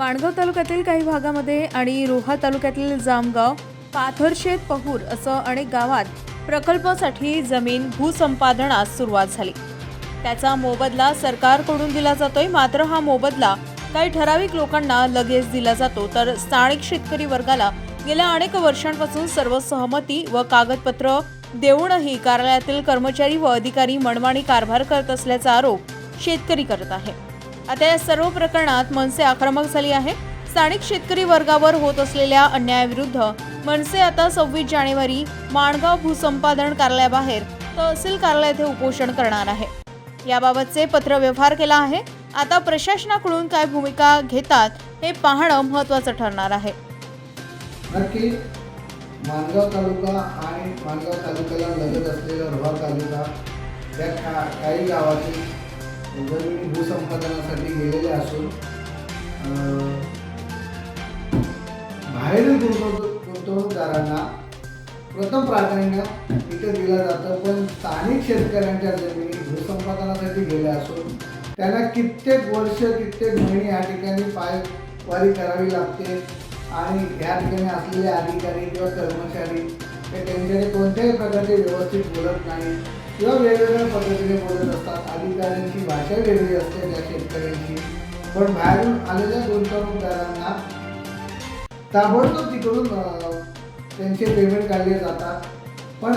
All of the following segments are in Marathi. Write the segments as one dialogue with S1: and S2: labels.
S1: तालुक्यातील काही भागामध्ये आणि रोहा तालुक्यातील जामगाव पाथरशेत पहूर असं अनेक गावात प्रकल्पासाठी जमीन भूसंपादनास सुरुवात झाली. त्याचा मोबदला सरकारकडून दिला जातोय मात्र हा मोबदला काही ठराविक लोकांना लगेच दिला जातो. तर स्थानिक शेतकरी वर्गाला गेल्या अनेक वर्षांपासून सर्व सहमती व कागदपत्र देऊनही कार्यालयातील कर्मचारी व अधिकारी मनमाणी कारभार करत असल्याचा आरोप शेतकरी करत आहे. आता या सर्व प्रकरणात मनसे आक्रमक झाली आहे स्थानिक शेतकरी वर्गावर होत असलेल्या अन्यायाविरुद्ध मनसे आता सव्वीस जानेवारी माणगाव भूसंपादन कार्यालयाबाहेर तहसील कार्यालय येथे उपोषण करणार आहे. याबाबतचे पत्र व्यवहार केला आहे. आता प्रशासनाकडून काय भूमिका घेतात हे पाहणं महत्त्वाचं ठरणार आहे.
S2: माणगाव तालुका आणि माणगाव तालुक्याला लगत असलेला रोहा तालुका या काही गावातील जमिनी भूसंपादनासाठी गेलेले असून बाहेरील गुंतवणूक गुंतवणूकदारांना प्रथम प्राधान्य इथे दिलं जातं पण स्थानिक शेतकऱ्यांच्या जमिनी भूसंपादनासाठी गेल्या असून त्यांना कित्येक वर्ष कित्येक महिने या ठिकाणी पायवारी करावी लागते आणि या ठिकाणी असलेले अधिकारी किंवा कर्मचारी हे त्यांच्याकडे कोणत्याही प्रकारचे व्यवस्थित बोलत नाही किंवा वेगवेगळ्या पद्धतीने बोलत असतात. अधिकाऱ्यांची भाषा वेगळी असते त्या शेतकऱ्यांची. पण बाहेरून आलेल्या गुंतवणूकदारांना ताबडतोब तिकडून त्यांचे पेमेंट काढले जातात. पण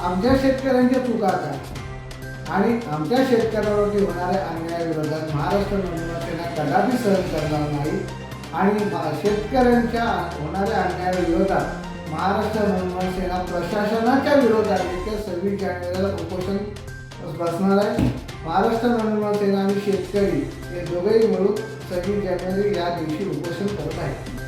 S2: आमच्या शेतकऱ्यांच्या चुका काय आणि आमच्या शेतकऱ्यावरती होणाऱ्या अन्यायाविरोधात महाराष्ट्र नवनिर्माण कदापि सहन करणार नाही. आणि शेतकऱ्यांच्या होणाऱ्या अन्यायाविरोधात महाराष्ट्र नवनिर्माण प्रशासनाच्या विरोधात येत्या सव्वीस जानेवारीला उपोषण बसणार आहे. महाराष्ट्र नवनिर्माण आणि शेतकरी हे दोघेही मिळून सव्वीस जानेवारी या दिवशी उपोषण आहेत.